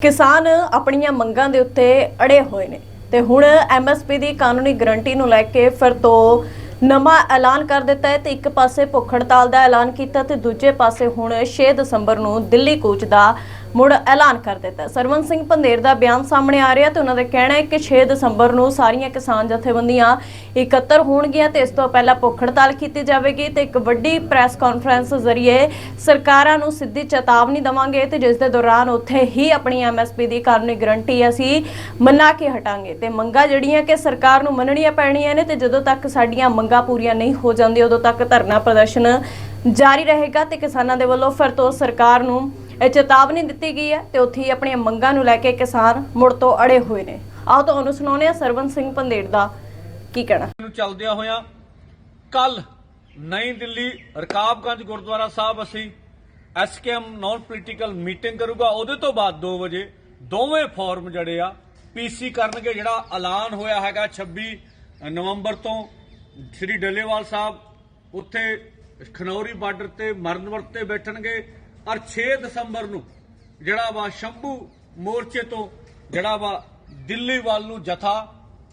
ਕਿਸਾਨ ਆਪਣੀਆਂ ਮੰਗਾਂ ਦੇ ਉੱਤੇ ਅੜੇ ਹੋਏ ਨੇ ਤੇ ਹੁਣ ਐਮਐਸਪੀ ਦੀ ਕਾਨੂੰਨੀ ਗਰੰਟੀ ਨੂੰ ਲੈ ਕੇ ਫਿਰ ਤੋਂ ਨਵਾਂ ਐਲਾਨ ਕਰ ਦਿੱਤਾ ਹੈ ਤੇ ਇੱਕ ਪਾਸੇ ਭੁੱਖ ਹੜਤਾਲ ਦਾ ਐਲਾਨ ਕੀਤਾ ਤੇ ਦੂਜੇ ਪਾਸੇ ਹੁਣ 6 ਦਸੰਬਰ ਨੂੰ ਦਿੱਲੀ ਕੂਚ ਦਾ ਮੁੜ ਐਲਾਨ ਕਰ ਦਿੱਤਾ ਹੈ। ਸਰਵਨ ਸਿੰਘ ਪੰਦੇਰ ਦਾ ਬਿਆਨ ਸਾਹਮਣੇ ਆ ਰਿਹਾ ਤੇ ਉਹਨਾਂ ਦਾ ਕਹਿਣਾ ਹੈ ਕਿ 6 ਦਸੰਬਰ ਨੂੰ ਸਾਰੀਆਂ ਕਿਸਾਨ ਜਥੇਬੰਦੀਆਂ ਇਕੱਤਰ ਹੋਣਗੀਆਂ ਤੇ ਇਸ ਤੋਂ ਪਹਿਲਾਂ ਭੁੱਖ ਹੜਤਾਲ ਕੀਤੀ ਜਾਵੇਗੀ ਤੇ ਇੱਕ ਵੱਡੀ ਪ੍ਰੈਸ ਕਾਨਫਰੰਸ ਜ਼ਰੀਏ ਸਰਕਾਰਾਂ ਨੂੰ ਸਿੱਧੀ ਚੇਤਾਵਨੀ ਦੇਵਾਂਗੇ ਤੇ ਜਿਸ ਦੇ ਦੌਰਾਨ ਉੱਥੇ ਹੀ ਆਪਣੀ ਐਮਐਸਪੀ ਦੀ ਕਾਨੂੰਨੀ ਗਰੰਟੀ ਅਸੀਂ ਮੰਨਾ ਕੇ ਹਟਾਂਗੇ ਤੇ ਮੰਗਾਂ ਜਿਹੜੀਆਂ ਕਿ ਸਰਕਾਰ ਨੂੰ ਮੰਨਣੀਆਂ ਪੈਣੀਆਂ ਨੇ ਤੇ ਜਦੋਂ ਤੱਕ ਸਾਡੀਆਂ ਮੰਗਾਂ ਪੂਰੀਆਂ ਨਹੀਂ ਹੋ ਜਾਂਦੀਆਂ, ਉਦੋਂ ਤੱਕ ਧਰਨਾ ਪ੍ਰਦਰਸ਼ਨ ਜਾਰੀ ਰਹੇਗਾ ਤੇ ਕਿਸਾਨਾਂ ਦੇ ਵੱਲੋਂ ਫਿਰ ਤੋਂ ਸਰਕਾਰ ਨੂੰ ਇਹ ਚੇਤਾਵਨੀ ਦਿੱਤੀ ਗਈ ਹੈ ਤੇ ਉੱਥੇ ਹੀ ਆਪਣੀਆਂ ਮੰਗਾਂ ਨੂੰ ਲੈ ਕੇ ਕਿਸਾਨ ਮੁੜ ਤੋਂ ਅੜੇ ਹੋਏ ਨੇ। ਆਓ ਤੁਹਾਨੂੰ ਸੁਣਾਉਂਦੇ ਹਾਂ ਸਰਵਨ ਸਿੰਘ ਪੰਦੇੜ ਦਾ ਕੀ ਕਹਿਣਾ? ਨੂੰ ਚੱਲਦਿਆਂ ਹੋਇਆਂ ਕੱਲ ਨਈ ਦਿੱਲੀ ਰਕਾਬਗੰਜ ਗੁਰਦੁਆਰਾ ਸਾਹਿਬ ਅਸੀਂ ਐਸਕੇਐਮ ਨਾਨ ਪੋਲੀਟੀਕਲ ਮੀਟਿੰਗ ਕਰੂਗਾ। ਉਹਦੇ ਤੋਂ ਬਾਅਦ 2 ਵਜੇ ਦੋਵੇਂ ਫੋਰਮ ਜਿਹੜੇ ਆ ਪੀਸੀ ਕਰਨਗੇ, ਜਿਹੜਾ ਐਲਾਨ ਹੋਇਆ ਹੈਗਾ 26 ਨਵੰਬਰ ਤੋਂ। ਸ੍ਰੀ ਡੱਲੇਵਾਲ ਸਾਹਿਬ ਉੱਥੇ ਖਨੌਰੀ ਬਾਰਡਰ ਤੇ ਮਰਨਵਰਤ ਤੇ ਬੈਠਣਗੇ। ਔਰ 6 ਦਸੰਬਰ ਨੂੰ ਜਿਹੜਾ ਵਾ ਸ਼ੰਭੂ ਮੋਰਚੇ ਤੋਂ ਜਿਹੜਾ ਵਾ ਦਿੱਲੀ ਵੱਲ ਨੂੰ ਜਥਾ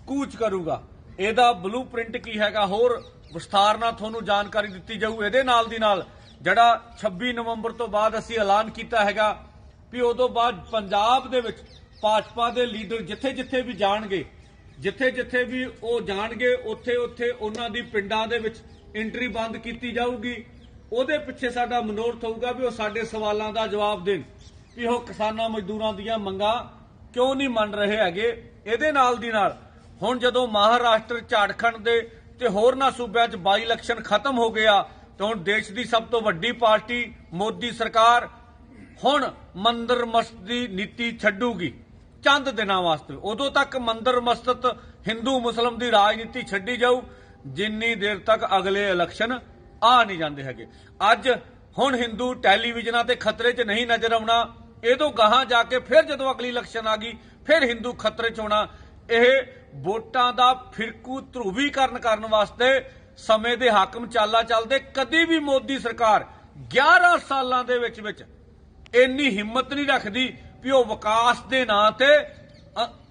ਕੂਚ ਕਰੂਗਾ, ਇਹਦਾ ਬਲੂਪ੍ਰਿੰਟ ਕੀ ਹੈਗਾ? ਹੋਰ ਵਿਸਥਾਰ ਨਾਲ ਤੁਹਾਨੂੰ ਜਾਣਕਾਰੀ ਦਿੱਤੀ ਜਾਊ। ਇਹਦੇ ਨਾਲ ਦੀ ਨਾਲ ਜਿਹੜਾ 26 ਨਵੰਬਰ ਤੋਂ ਬਾਅਦ ਅਸੀਂ ਐਲਾਨ ਕੀਤਾ ਹੈਗਾ ਵੀ ਉਦੋਂ ਬਾਅਦ ਪੰਜਾਬ ਦੇ ਵਿੱਚ ਭਾਜਪਾ ਦੇ ਲੀਡਰ ਜਿੱਥੇ-ਜਿੱਥੇ ਵੀ ਜਾਣਗੇ, ਜਿੱਥੇ-ਜਿੱਥੇ ਵੀ ਉਹ ਜਾਣਗੇ, ਉੱਥੇ-ਉੱਥੇ ਉਹਨਾਂ ਦੀ ਪਿੰਡਾਂ ਦੇ ਵਿੱਚ ਐਂਟਰੀ ਬੰਦ ਕੀਤੀ ਜਾਊਗੀ। ਉਹਦੇ ਪਿੱਛੇ ਸਾਡਾ ਮਨੋਰਥ ਹੋਊਗਾ ਵੀ ਉਹ ਸਾਡੇ ਸਵਾਲਾਂ ਦਾ ਜਵਾਬ ਦੇਣ ਵੀ ਉਹ ਕਿਸਾਨਾਂ ਮਜ਼ਦੂਰਾਂ ਦੀਆਂ ਮੰਗਾਂ ਕਿਉਂ ਨਹੀਂ ਮੰਨ ਰਹੇ ਹੈਗੇ? ਇਹਦੇ ਨਾਲ ਦੀ ਨਾਲ ਹੁਣ ਜਦੋਂ ਮਹਾਰਾਸ਼ਟਰ ਝਾੜਖੰਡ ਦੇ ਤੇ ਹੋਰਨਾਂ ਸੂਬਿਆਂ 'ਚ ਬਾਈ ਇਲੈਕਸ਼ਨ ਖਤਮ ਹੋ ਗਿਆ ਤਾਂ ਹੁਣ ਦੇਸ਼ ਦੀ ਸਭ ਤੋਂ ਵੱਡੀ ਪਾਰਟੀ ਮੋਦੀ ਸਰਕਾਰ ਹੁਣ ਮੰਦਰ ਮਸਤ ਦੀ ਨੀਤੀ ਛੱਡੂਗੀ। ਚੰਦ ਦਿਨਾਂ ਵਾਸਤੇ। ਉਦੋਂ ਤੱਕ ਮੰਦਰ ਮਸਤ ਹਿੰਦੂ ਮੁਸਲਮ ਦੀ ਰਾਜਨੀਤੀ ਛੱਡੀ ਜਾਊ। ਜਿੰਨੀ ਦੇਰ ਤੱਕ ਅਗਲੇ ਇਲੈਕਸ਼ਨ ਆ ਨਹੀਂ ਜਾਂਦੇ ਹੈਗੇ। ਅੱਜ ਹੁਣ ਹਿੰਦੂ ਟੈਲੀਵਿਜ਼ਨਾਂ ਤੇ ਖਤਰੇ 'ਚ ਨਹੀਂ ਨਜ਼ਰ ਆਉਣਾ ਇਹ ਤੋਂ ਗਾਹਾਂ ਜਾ ਕੇ ਫਿਰ ਜਦੋਂ ਅਗਲੀ ਇਲੈਕਸ਼ਨ ਆ ਗਈ, ਫਿਰ ਹਿੰਦੂ ਖਤਰੇ 'ਚ ਹੋਣਾ। ਇਹ ਵੋਟਾਂ ਦਾ ਫਿਰਕੂ ਧਰੂਵੀਕਰਨ ਕਰਨ ਵਾਸਤੇ ਸਮੇਂ ਦੇ ਹਾਕਮ ਚਾਲਾ ਚੱਲਦੇ। ਕਦੀ ਵੀ ਮੋਦੀ ਸਰਕਾਰ 11 ਸਾਲਾਂ ਦੇ ਵਿੱਚ ਵਿੱਚ ਇੰਨੀ ਹਿੰਮਤ ਨਹੀਂ ਰੱਖਦੀ ਵੀ ਉਹ ਵਿਕਾਸ ਦੇ ਨਾਂ ਤੇ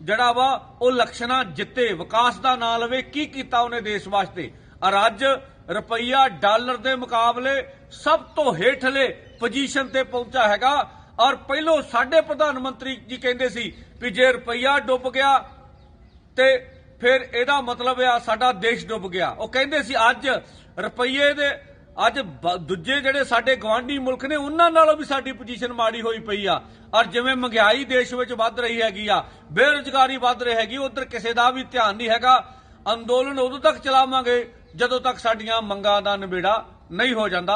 ਜਿਹੜਾ ਵਾ, ਉਹ ਲਕਸ਼ਣਾ ਜਿੱਤੇ, ਵਿਕਾਸ ਦਾ ਨਾਂ ਲਵੇ, ਕੀ ਕੀਤਾ ਉਹਨੇ ਦੇਸ਼ ਵਾਸਤੇ? ਔਰ ਅੱਜ ਰੁਪਈਆ ਡਾਲਰ ਦੇ ਮੁਕਾਬਲੇ ਸਭ ਤੋਂ ਹੇਠਲੇ ਪੋਜੀਸ਼ਨ ਤੇ ਪਹੁੰਚਾ ਹੈਗਾ। ਔਰ ਪਹਿਲੋਂ ਸਾਡੇ ਪ੍ਰਧਾਨ ਮੰਤਰੀ ਜੀ ਕਹਿੰਦੇ ਸੀ ਵੀ ਜੇ ਰੁਪਈਆ ਡੁੱਬ ਗਿਆ ਤੇ ਫਿਰ ਇਹਦਾ ਮਤਲਬ ਆ ਸਾਡਾ ਦੇਸ਼ ਡੁੱਬ ਗਿਆ। ਉਹ ਕਹਿੰਦੇ ਸੀ ਅੱਜ ਰੁਪਈਏ ਦੇ ਅੱਜ ਦੂਜੇ ਜਿਹੜੇ ਸਾਡੇ ਗਵਾਂਢੀ ਮੁਲਕ ਨੇ, ਉਹਨਾਂ ਨਾਲੋਂ ਵੀ ਸਾਡੀ ਪੋਜੀਸ਼ਨ ਮਾੜੀ ਹੋਈ ਪਈ ਆ। ਔਰ ਜਿਵੇਂ ਮਹਿੰਗਾਈ ਦੇਸ਼ ਵਿੱਚ ਵੱਧ ਰਹੀ ਹੈਗੀ ਆ, ਬੇਰੁਜ਼ਗਾਰੀ ਵੱਧ ਰਹੀ ਹੈਗੀ, ਉਧਰ ਕਿਸੇ ਦਾ ਵੀ ਧਿਆਨ ਨਹੀਂ ਹੈਗਾ। ਅੰਦੋਲਨ ਉਦੋਂ ਤੱਕ ਚਲਾਵਾਂਗੇ ਜਦੋਂ ਤੱਕ ਸਾਡੀਆਂ ਮੰਗਾਂ ਦਾ ਨਿਬੇੜਾ ਨਹੀਂ ਹੋ ਜਾਂਦਾ